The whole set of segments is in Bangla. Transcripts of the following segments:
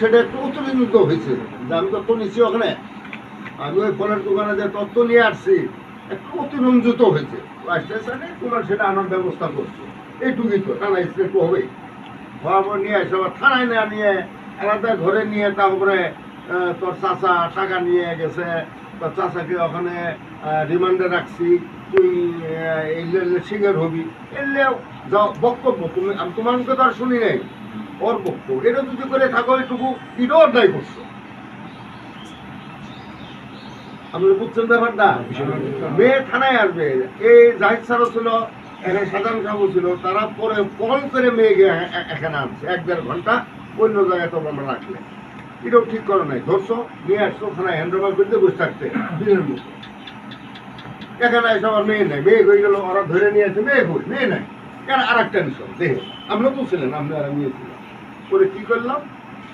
সেটা একটু উত্তেজিত হয়েছে। যে আমি তত্ত্ব নিচ্ছি ওখানে। আমি ওই ফলের দোকানে যে তত্ত্ব নিয়ে আসছি, একটু অতিরঞ্জিত হয়েছে। তোমার সেটা আনার ব্যবস্থা করছ। এইটুকুই তো থানা একটু হওয়ার পর নিয়ে আসে, আবার থানায় না নিয়ে আলাদা ঘরে নিয়ে তারপরে তোর চাচা টাকা নিয়ে গেছে। তোর চাচাকে ওখানে রিমান্ডে রাখছি। তুই এই শিকার হবি। এলে যাও, বক্তব্য, তুমি আমি তোমার মুখে তো আর শুনি নাই। বক্তব্য এটা যদি করে এটাও অন্যায় করছ। বুঝছেন ব্যাপারটা? মেয়ে থানায় আসবে। এই জাহিদ ছিল এখানে সাধারণ সাহেবও ছিল, তারা পরে কল করে মেয়েকে এখানে আনছে। এক দেড় ঘণ্টা অন্য জায়গায় আমরা রাখলে। এটাও ঠিক নাই। ধরছো, নিয়ে আসছো, থানায় হ্যান্ডওভার করতে বসে থাকতে। এখানে এসে আমার মেয়ে মেয়ে হয়ে গেল, ওরা ধরে নিয়ে আসে, মেয়ে কই? মেয়ে নাই। কেন আর একটা নিশো তো ছিলেন, আপনি আর করে কি করলাম?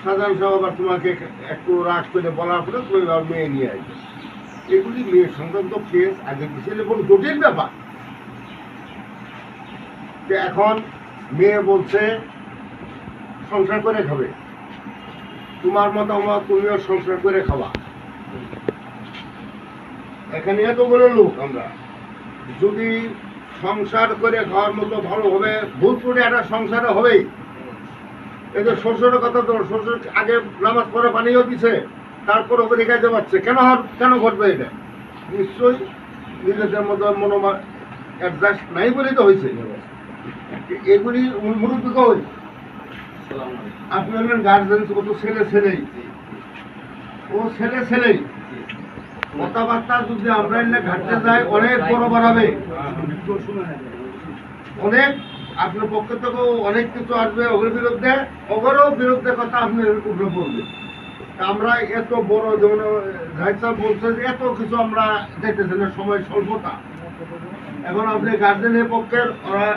সাধারণ সাহেব আবার তোমাকে একটু রাগ করে বলার পরে তুমি আবার মেয়ে নিয়ে আসবে। এগুলি মেয়ে সংক্রান্ত কেস আগে পিছিয়ে কোনো জটিল ব্যাপার। যে এখন মেয়ে বলছে, সংসার করে খাবে। তোমার মতামত, তুমিও সংসার করে খাওয়া এখানে এতগুলো লোক আমরা। যদি সংসার করে খাওয়ার মতো ভালো হবে ভুল করে একটা সংসারে হবেই। এই যে শ্বশুরের কথা তো শ্বশুর আগে নামাজ পড়ে পানিও দিছে তারপর ওকে রেখে পাচ্ছে কেন কেন ঘটবে এটা? নিশ্চয়ই নিজেদের মতো মনোমা অ্যাডজাস্ট নাই বলেই তো হয়েছে এগুলি মুরব্বী কই? আপনি হলেন গার্জেন কত ছেলে ছেলেই। ও ছেলে ছেলেই। কথাবার্তা যদি আমরা এনে ঘাটতে যাই অনেক বড় বাড়াবে। অনেক আপনার পক্ষ থেকেও অনেক কিছু আসবে ওগুলোর বিরুদ্ধে। ওগুলোরও বিরুদ্ধে কথা আপনার উঠে পড়বে আমরা এত বড় যেমন বলছে যে এত কিছু আমরা দেখতেছি না, সময় স্বল্পতা। এখন আপনি গার্জেনের পক্ষের, ওরা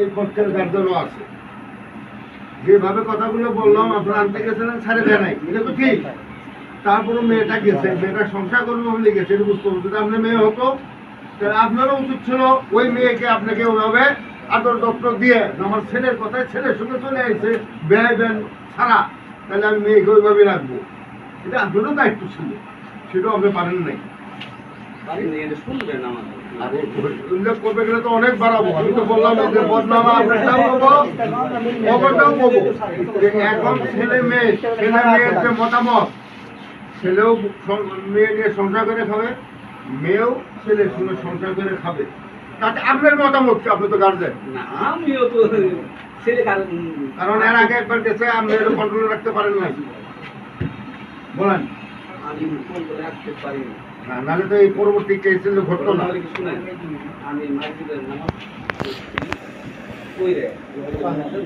এই পক্ষের গার্জেনও আছে। যেভাবে কথাগুলো বললাম, আপনারা আনতে গেছিলেন ছাড়ে দেয় নাই। এটা তো ঠিক। তারপরে মেয়েটা গেছে, মেয়েটা সংসার করবে বলে গেছে, এটা বুঝতে যদি আপনার মেয়ে হতো, তাহলে আপনারও উচিত ছিল ওই মেয়েকে আপনাকে ওইভাবে আদর যত্ন দিয়ে আমার ছেলের কথায় ছেলের সঙ্গে চলে আসছে ব্যয় বেন ছাড়া তাহলে আমি মেয়েকে ওইভাবে রাখব। এটা আপনারও দায়িত্ব ছিল সেটাও আপনি পারেন নাই। উল্লেখ করবে গেলে তো অনেক বাড়াবো। আমি তো বললাম যে বদনামা আপনারটাও বলব অবরটাও বলব এখন ছেলে মেয়ে ছেলে মেয়ের যে মতামত ছেলেও সং- মেয়ে নিয়ে সংসার করে খাবে মেয়েও ছেলের সঙ্গে সংসার করে খাবে। তাতে আপনার মতামত কি? আপনি তো গার্জেন। না আমিও তো ছেলে কারণ এর আগে একবার গেছে আপনি এটা কন্ট্রোল রাখতে পারেন না বলেন। আমি করে রাখতে পারি না। নাহলে তো এই পরবর্তী কেস ঘটতো না। আমি মাসজিদের নামাজ কইরে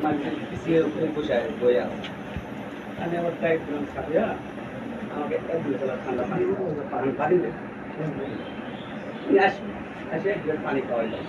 মাসজিদ পিছিয়ে উপরে বসে বয়ে আমি আবার টাইট দিলাম খাবিয়া আমাকে এক দুই ঠান্ডা পানি পানি পানি দে তুমি আসবি এসে এক গ্লাস পানি খাওয়াই দাও